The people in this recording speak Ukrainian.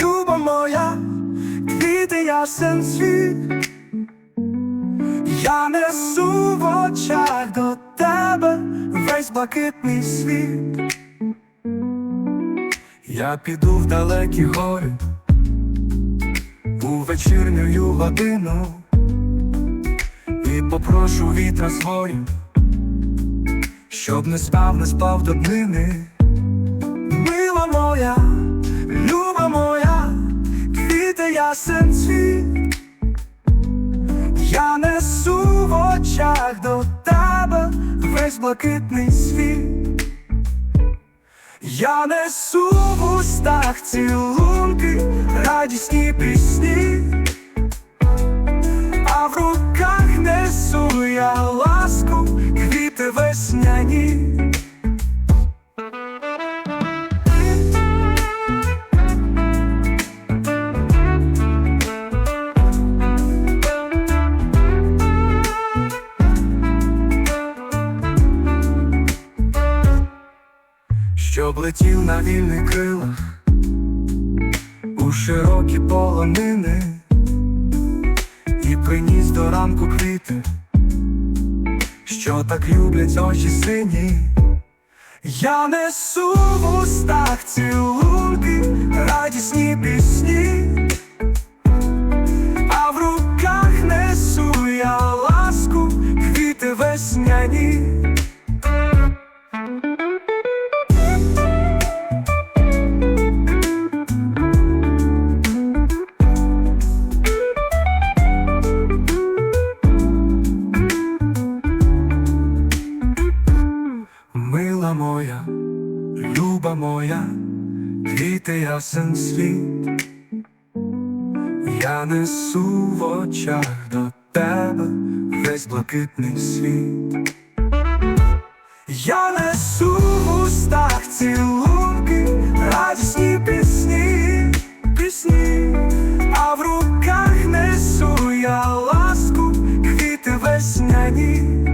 люба моя, квіти ясен світ. Я несу в очах до тебе весь блакитний світ. Я піду в далекі гори у вечірню годину і попрошу вітра з щоб не спав, не спав до днини. Очах до тебе весь блакитний світ. Я несу в устах цілунки, радісні пісні, а в руках несу я ласку, квіти весняні. Щоб летів на вільних крилах у широкі полонини і приніс до ранку квіти, що так люблять очі сині. Я несу в устах цілунки, радісні пісні, а в руках несу я ласку, квіти весняні. Моя, квіти ясен світ, я несу в очах до тебе весь блакитний світ. Я несу в устах цілунки, радісні пісні, пісні, а в руках несу я ласку, квіти весняні.